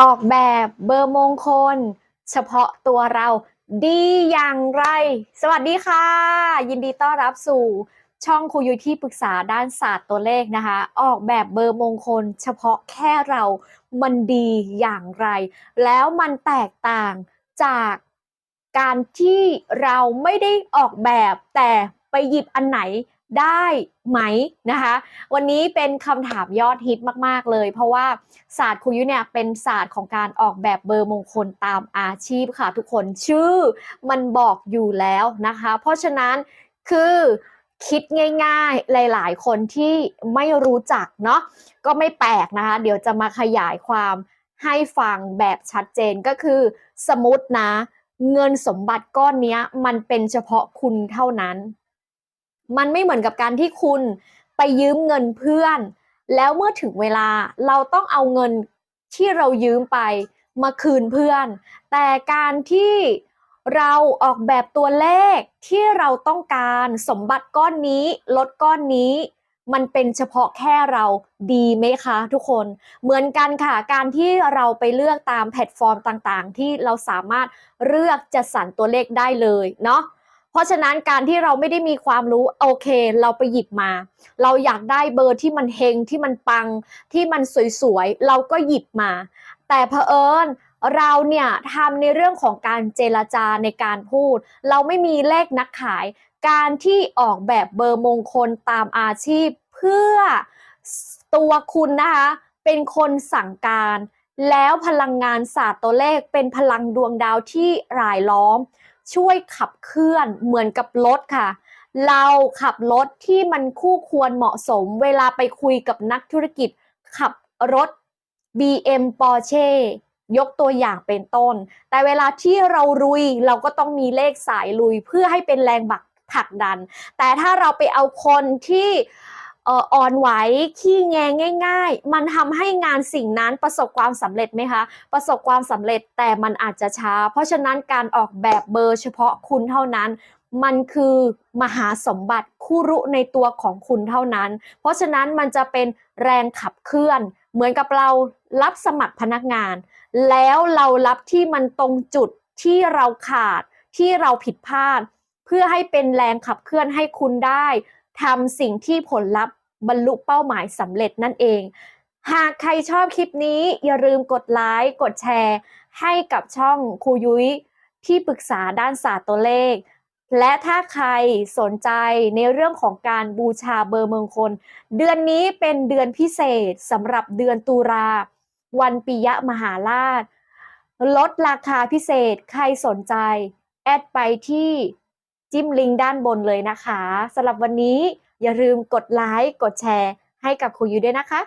ออกแบบเบอร์มงคล เฉพาะตัวเราดีอย่างไร สวัสดีค่ะ ยินดีต้อนรับสู่ช่องครูยุ้ยที่ปรึกษาด้านศาสตร์ตัวเลขนะคะ ออกแบบเบอร์มงคล เฉพาะแค่เรามันดีอย่างไร แล้วมันแตกต่างจากการที่เราไม่ได้ออกแบบแต่ไปหยิบอันไหน ได้ไหมนะคะ วันนี้เป็นคำถามยอดฮิตมากๆเลย เพราะว่าศาสตร์ครูยุเนี่ยเป็นศาสตร์ของการออกแบบเบอร์มงคลตามอาชีพค่ะ ทุกคนชื่อมันบอกอยู่แล้วนะคะ เพราะฉะนั้นคือคิดง่ายๆ หลายๆ คนที่ไม่รู้จักเนาะก็ไม่แปลกนะคะ เดี๋ยวจะมาขยายความให้ฟังแบบชัดเจนก็คือ สมมตินะ เงินสมบัติก้อนนี้มันเป็นเฉพาะคุณเท่านั้น มันไม่เหมือนกับการที่คุณไปยืมเงินเพื่อน แล้วเมื่อถึงเวลาเราต้องเอาเงินที่เรายืมไปมาคืนเพื่อน แต่การที่เราออกแบบตัวเลขที่เราต้องการสมบัติก้อนนี้ลดก้อนนี้ มันเป็นเฉพาะแค่เราดีไหมคะทุกคน เหมือนกันค่ะ การที่เราไปเลือกตามแพลตฟอร์มต่างๆ ที่เราสามารถเลือกจัดสรรตัวเลขได้เลยเนาะ เพราะฉะนั้นการที่เราไม่ได้มีความรู้โอเค เราไปหยิบมา เราอยากได้เบอร์ที่มันเฮงที่มันปังที่มันสวยๆเราก็หยิบมา แต่เผอิญเราเนี่ยทำในเรื่องของการเจรจาในการพูด เราไม่มีเลขนักขาย การที่ออกแบบเบอร์มงคลตามอาชีพ เพื่อตัวคุณนะคะเป็นคนสั่งการ แล้วพลังงานศาสตร์ตัวเลขเป็นพลังดวงดาวที่รายล้อม ช่วยขับเคลื่อนเหมือนกับรถค่ะ เราขับรถที่มันคู่ควรเหมาะสม เวลาไปคุยกับนักธุรกิจ ขับรถ BM Porsche ยกตัวอย่างเป็นต้น แต่เวลาที่เราลุยเราก็ต้องมีเลขสายลุยเพื่อให้เป็นแรงบักผลักดัน แต่ถ้าเราไปเอาคนที่ อ่อนไหวขี้แงง่าย ๆ มันทำให้งานสิ่งนั้นประสบความสำเร็จไหมคะ ประสบความสำเร็จแต่มันอาจจะช้า เพราะฉะนั้นการออกแบบเบอร์เฉพาะคุณเท่านั้นมันคือมหาสมบัติคู่รุในตัวของคุณเท่านั้น เพราะฉะนั้นมันจะเป็นแรงขับเคลื่อน เหมือนกับเรารับสมัครพนักงาน แล้วเรารับที่มันตรงจุดที่เราขาดที่เราผิดพลาด เพื่อให้เป็นแรงขับเคลื่อนให้คุณได้ทำสิ่งที่ผลลัพธ์ บรรลุเป้าหมายสำเร็จนั่นเอง หากใครชอบคลิปนี้อย่าลืมกดไลค์กดแชร์ ให้กับช่องครูยุ้ยที่ปรึกษาด้านศาสตร์ตัวเลข และถ้าใครสนใจในเรื่องของการบูชาเบอร์มงคล เดือนนี้เป็นเดือนพิเศษสำหรับเดือนตุลาวันปิยะมหาราช ลดราคาพิเศษใครสนใจ แอดไปที่จิ้มลิงก์ด้านบนเลยนะคะสำหรับวันนี้ อย่าลืมกดไลค์กดแชร์ให้กับครูยุ้ยด้วยนะคะ